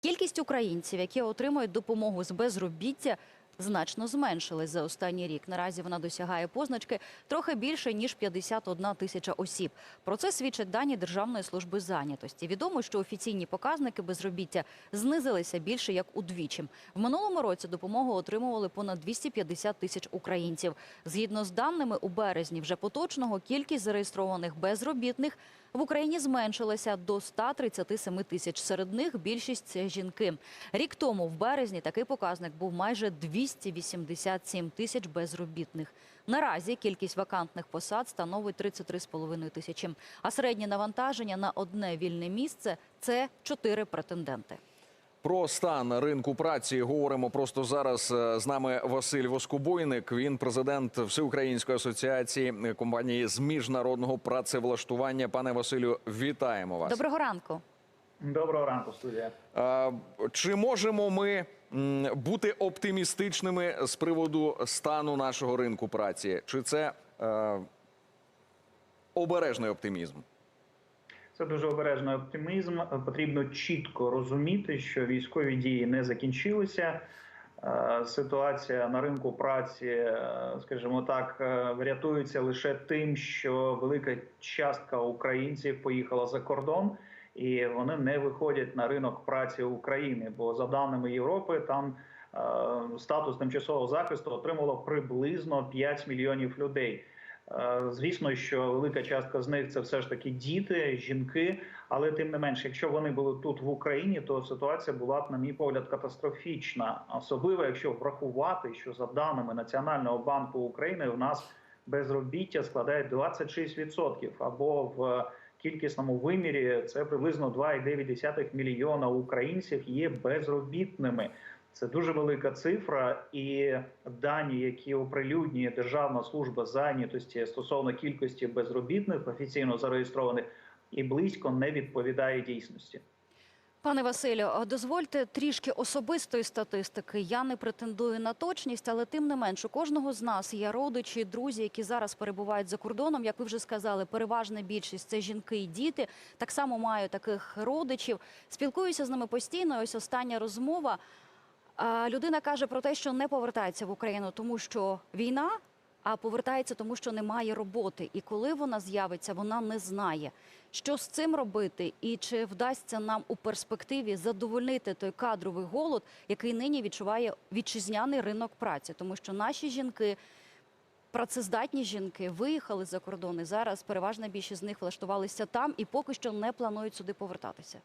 Кількість українців, які отримують допомогу з безробіття, значно зменшилась за останній рік. Наразі вона досягає позначки трохи більше ніж 51 тисяча осіб. Про це свідчать дані Державної служби зайнятості. Відомо, що офіційні показники безробіття знизилися більше як удвічі. В минулому році допомогу отримували понад 250 тисяч українців. Згідно з даними у березні вже поточного кількість зареєстрованих безробітних в Україні зменшилася до 137 тисяч. Серед них більшість це жінки. Рік тому, в березні, такий показник був майже 287 тисяч безробітних. Наразі кількість вакантних посад становить 33,5 тисячі. А середнє навантаження на одне вільне місце це 4 претенденти. Про стан ринку праці говоримо просто зараз. Е, З нами Василь Воскобойник. Він президент Всеукраїнської асоціації компанії з міжнародного працевлаштування. Пане Василю, вітаємо вас. Доброго ранку. Доброго ранку, студія. Е, Чи можемо ми бути оптимістичними з приводу стану нашого ринку праці? Чи це е, обережний оптимізм? Це дуже обережний оптимізм. Потрібно чітко розуміти, що військові дії не закінчилися. Е, Ситуація на ринку праці, е, скажімо так, е, врятується лише тим, що велика частка українців поїхала за кордон, і вони не виходять на ринок праці України. Бо за даними Європи, там е, статус тимчасового захисту отримало приблизно 5 мільйонів людей. Е, Звісно, що велика частка з них це все ж таки діти, жінки. Але тим не менше, якщо вони були тут в Україні, то ситуація була б, на мій погляд, катастрофічна. Особливо, якщо врахувати, що за даними Національного банку України, в нас безробіття складає 26%, або в кількісному вимірі це приблизно 2,9 мільйона українців є безробітними. Це дуже велика цифра, і дані, які оприлюднює Державна служба зайнятості стосовно кількості безробітних офіційно зареєстрованих, і близько не відповідає дійсності. Пане Василю, дозвольте трішки особистої статистики. Я не претендую на точність, але тим не менш, у кожного з нас є родичі, друзі, які зараз перебувають за кордоном. Як ви вже сказали, переважна більшість це жінки і діти. Так само маю таких родичів. Спілкуюся з ними постійно. Ось остання розмова. Людина каже про те, що не повертається в Україну, тому що війна, а повертається тому, що немає роботи. І коли вона з'явиться, вона не знає, що з цим робити, і чи вдасться нам у перспективі задовольнити той кадровий голод, який нині відчуває вітчизняний ринок праці, тому що наші жінки. Працездатні жінки виїхали за кордони. Зараз переважна більшість з них влаштувалися там і поки що не планують сюди повертатися.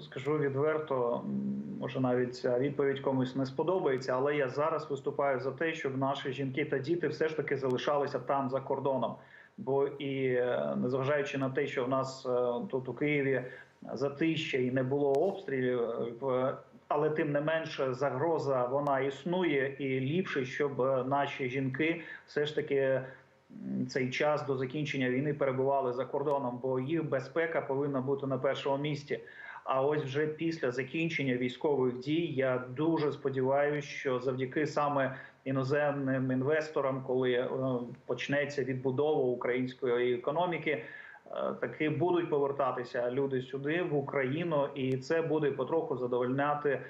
Скажу відверто, може навіть ця відповідь комусь не сподобається, але я зараз виступаю за те, щоб наші жінки та діти все ж таки залишалися там за кордоном. Бо і е, незважаючи на те, що в нас е, тут у Києві затища і не було обстрілів, е, але тим не менше загроза вона існує, і ліпше, щоб наші жінки все ж таки цей час до закінчення війни перебували за кордоном, бо їх безпека повинна бути на першому місці. А ось вже після закінчення військових дій я дуже сподіваюся, що завдяки саме іноземним інвесторам, коли е, почнеться відбудова української економіки, е, таки будуть повертатися люди сюди в Україну, і це буде потроху задовольняти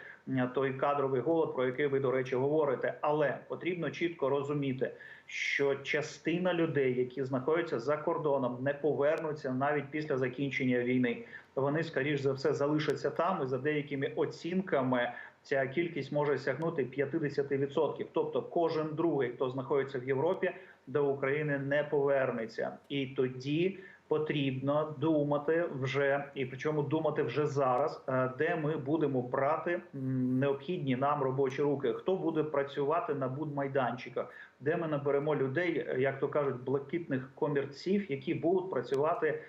той кадровий голод, про який ви до речі говорите. Але потрібно чітко розуміти, що частина людей, які знаходяться за кордоном, не повернуться навіть після закінчення війни. Вони скоріш за все залишаться там, і за деякими оцінками ця кількість може сягнути 50%. Тобто, кожен другий, хто знаходиться в Європі, до України не повернеться, і тоді потрібно думати вже і причому думати вже зараз, е, де ми будемо брати необхідні нам робочі руки. Хто буде працювати на будмайданчиках, де ми наберемо людей, е, як то кажуть, блакитних комірців, які будуть працювати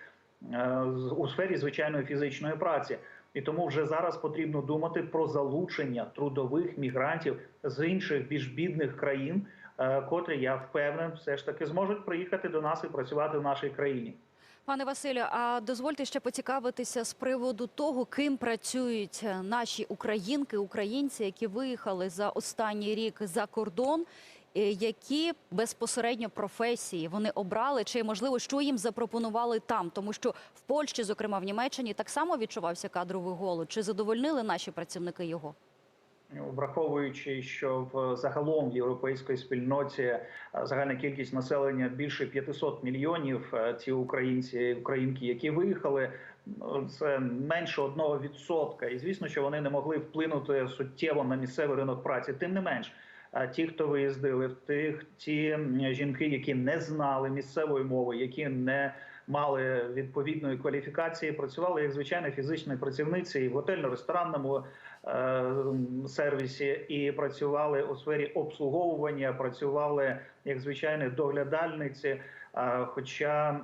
е, у сфері звичайної фізичної праці. І тому вже зараз потрібно думати про залучення трудових мігрантів з інших більш бідних країн, котрі я впевнений, все ж таки зможуть приїхати до нас і працювати в нашій країні. Пане Василю, а дозвольте ще поцікавитися з приводу того, ким працюють е, наші українки, українці, які виїхали за останній рік за кордон. Е, Які безпосередньо професії вони обрали, чи можливо що їм запропонували там? Тому що в Польщі, зокрема в Німеччині, так само відчувався кадровий голод. Чи задовольнили наші працівники його? Враховуючи, що в загалом в європейській спільноті е, загальна кількість населення більше 500 мільйонів, е, ті українці українки, які виїхали, це менше одного відсотка. І звісно, що вони не могли вплинути суттєво на місцевий ринок праці. Тим не менш, е, ті, хто виїздили, тих ті жінки, які не знали місцевої мови, які не мали відповідної кваліфікації, працювали як звичайні фізичні працівниці і в готельно-ресторанному сервісі, і працювали у сфері обслуговування, працювали як звичайні доглядальниці. Е, Хоча,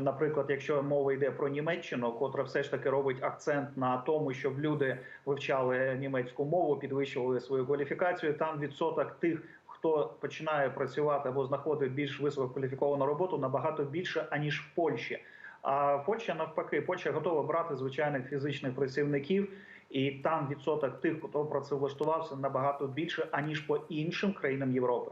наприклад, якщо мова йде про Німеччину, котра все ж таки робить акцент на тому, щоб люди вивчали німецьку мову, підвищували свою кваліфікацію, там відсоток тих, хто починає працювати або знаходить більш висококваліфіковану роботу, набагато більше аніж в Польщі. А Польща навпаки, Польща готова брати звичайних фізичних працівників, і там відсоток тих, хто працевлаштувався, набагато більше аніж по іншим країнам Європи.